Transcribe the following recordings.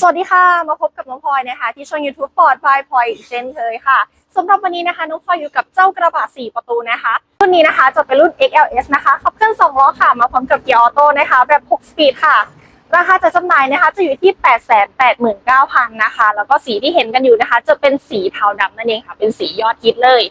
สวัสดีค่ะ มาพบกับน้องพลอยนะคะ ที่ช่อง YouTube Ford by พลอยเช่นเคยค่ะสำหรับวันนี้นะคะ น้องพลอยอยู่กับเจ้ากระบะ 4 ประตูนะคะรุ่นนี้นะคะจะเป็นรุ่น XLS นะคะขับเคลื่อน2ล้อค่ะมาพร้อมกับเกียร์ออโต้นะคะ แบบ 6 สปีดค่ะ ราคาจะจำหน่ายนะคะจะอยู่ที่ 889,000 นะคะ แล้วก็สีที่เห็นกันอยู่นะคะ จะเป็นสีเทาดำนั่นเองค่ะ เป็นสียอดฮิตเลย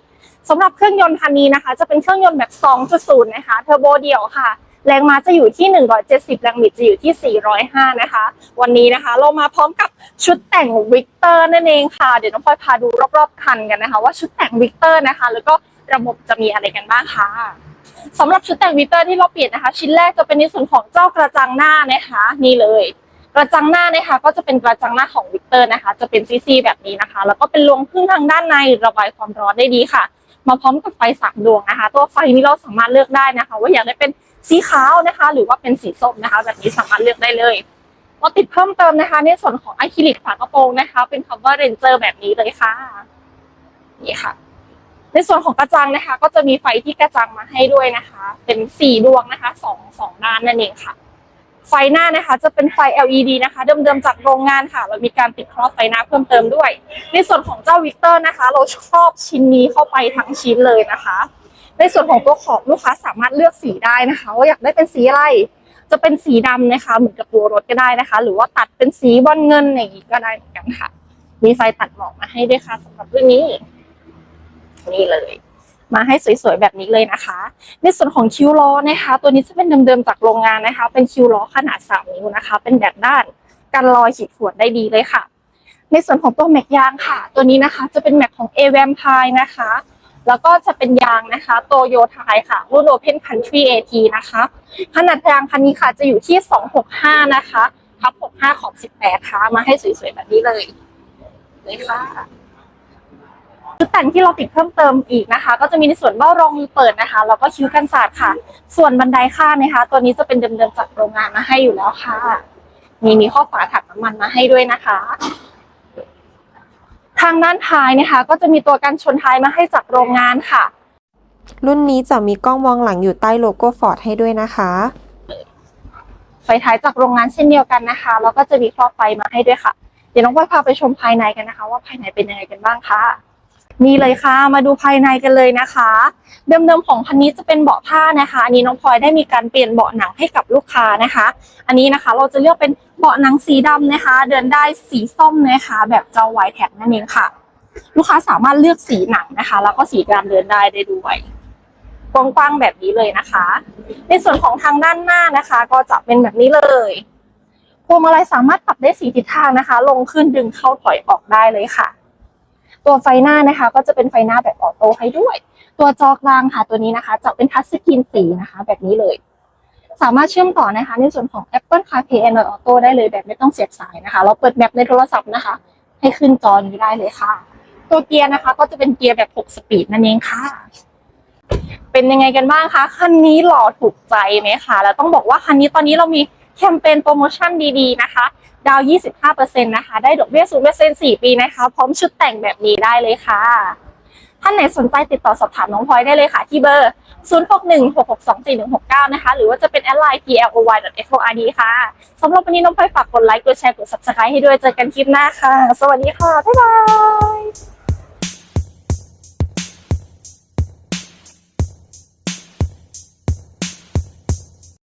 สำหรับเครื่องยนต์คันนี้นะคะ จะเป็นเครื่องยนต์แบบ 2.0 นะคะเทอร์โบเดี่ยวค่ะ แรงม้าจะอยู่ที่ 170 แรงบิดจะอยู่ที่ 405 นะคะ วันนี้นะคะ เรามาพร้อมกับชุดแต่งวิกเตอร์นั่นเองค่ะ เดี๋ยวน้องพลอยพาดูรอบๆคันกันนะคะ ว่าชุดแต่งวิกเตอร์นะคะ แล้วก็ระบบจะมีอะไรกันบ้างค่ะสำหรับชุดแต่งวิกเตอร์ที่เราเปลี่ยนนะคะ ชิ้นแรกจะเป็นในส่วนของเจ้ากระจังหน้านะคะ นี่เลยกระจังหน้านะคะก็จะเป็นกระจังหน้าของวิกเตอร์นะคะ จะเป็นซีซีแบบนี้นะคะ แล้วก็เป็นรวงพึ่งทางด้านในระบายความร้อนได้ดีค่ะ มาพร้อมกับไฟสามดวงนะคะ ตัวไฟนี้เราสามารถเลือกได้นะคะ ว่าอยากได้เป็นสีขาวนะคะ หรือว่าเป็นสีส้มนะคะ แบบนี้สามารถเลือกได้เลยเราติดเพิ่มเติมนะคะ ในส่วนของอะคริลิกฝากระโปรงนะคะ เป็นคำว่าเรนเจอร์แบบนี้เลยค่ะนี่ค่ะ ในส่วนของกระจังนะคะ ก็จะมีไฟที่กระจังมาให้ด้วยนะคะ เป็นสี่ดวงนะคะสองสองด้านนั่นเองค่ะ ไฟหน้านะคะ จะเป็นไฟ LED นะคะ เดิมๆจากโรงงานค่ะ เรามีการติดครอบไฟหน้าเพิ่มเติมด้วย ในส่วนของเจ้าวิกเตอร์นะคะ เราชอบชิ้นนี้เข้าไปทั้งชิ้นเลยนะคะ ในส่วนของตัวขอบลูกค้าสามารถเลือกสีได้นะคะว่าอยากได้เป็นสีอะไรจะเป็นสีดำนะคะ เหมือนกับตัวรถก็ได้นะคะ หรือว่าตัดเป็นสีบอลเงินอย่างนี้ก็ได้เหมือนกันค่ะ มีไฟตัดหมอกมาให้ด้วยค่ะสำหรับเรื่องนี้ นี่เลย มาให้สวยๆแบบนี้เลยนะคะ ในส่วนของคิ้วล้อนะคะ ตัวนี้จะเป็นเดิมๆจากโรงงานนะคะ เป็นคิ้วล้อขนาด 3 นิ้วนะคะ เป็นแบบด้านกันรอยขีดข่วนได้ดีเลยค่ะ ในส่วนของตัวแม็กยางค่ะ ตัวนี้นะคะจะเป็นแม็กของ a v a m p i r e นะคะ แล้วก็จะเป็นยางนะคะโตโยทายค่ะ รุ่น Open Country AT นะคะ ขนาดยางคันนี้ค่ะจะอยู่ที่ 265 นะคะทับ65 ขอบ 18 ค่ะ มาให้สวยๆแบบนี้เลยเลยค่ะ ชุดแต่งที่เราติดเพิ่มเติมอีกนะคะ ก็จะมีในส่วนเบ้ารองมือเปิดนะคะแล้วก็คิ้วกันศาสตร์ค่ะ ส่วนบันไดข้างนะคะ ตัวนี้จะเป็นเดิมๆจากโรงงานมาให้อยู่แล้วค่ะ มีมีข้อฝาถักน้ำมันมาให้ด้วยนะคะ ทางด้านท้ายนะคะ ก็จะมีตัวกันชนท้ายมาให้จากโรงงานค่ะ รุ่นนี้จะมีกล้องมองหลังอยู่ใต้โลโก้ฟอร์ดให้ด้วยนะคะ ไฟท้ายจากโรงงานเช่นเดียวกันนะคะแล้วก็จะมีครอบไฟมาให้ด้วยค่ะ เดี๋ยวน้องพลอยพาไปชมภายในกันนะคะ ว่าภายในเป็นยังไงกันบ้างค่ะ นี่เลยค่ะ มาดูภายในกันเลยนะคะ เดิมๆของคันนี้จะเป็นเบาะผ้านะคะอันนี้น้องพลอยได้มีการเปลี่ยนเบาะหนังให้กับลูกค้านะคะ อันนี้นะคะเราจะเลือกเป็นเบาะหนังสีดำนะคะ เดินได้สีส้มนะคะ แบบเจ้าไวท์แท็กนั่นเองค่ะ ลูกค้าสามารถเลือกสีหนังนะคะ แล้วก็สีการเดินได้ได้ด้วยกว้างๆแบบนี้เลยนะคะ ในส่วนของทางด้านหน้านะคะ ก็จะเป็นแบบนี้เลยพวงมาลัยสามารถปรับได้สีทิศทางนะคะ ลงขึ้นดึงเข้าถอยออกได้เลยค่ะ ตัวไฟหน้านะคะ ก็จะเป็นไฟหน้าแบบออโต้ให้ด้วย ตัวจอกลางค่ะตัวนี้นะคะ จะเป็นทัชสกรีนสีนะคะ แบบนี้เลย สามารถเชื่อมต่อนะคะ ในส่วนของ Apple CarPlay Android Auto ได้เลยแบบไม่ต้องเสียบสายนะคะ เราเปิดแมปในโทรศัพท์นะคะ ให้ขึ้นจอนี้ได้เลยค่ะ ตัวเกียร์นะคะ ก็จะเป็นเกียร์แบบ 6 สปีดนั่นเองค่ะเป็นยังไงกันบ้างคะคันนี้หล่อถูกใจไหมคะแล้วต้องบอกว่าคันนี้ตอนนี้เรามีแคมเปญโปรโมชั่นดีๆนะคะ ดาว 25%นะคะ ได้ดอกเบี้ย0% 4 ปีนะคะ พร้อมชุดแต่งแบบนี้ได้เลยค่ะ ท่านไหนสนใจติดต่อสอบถามน้องพลอยได้เลยค่ะ ที่เบอร์ 0616624169 นะคะ หรือว่าจะเป็นแอดไลน์ ploy.ford ค่ะ สำหรับวันนี้น้องพลอยฝากกดไลค์ กดแชร์ กด subscribe ให้ด้วย เจอกันคลิปหน้าค่ะ สวัสดีค่ะ บ๊ายบาย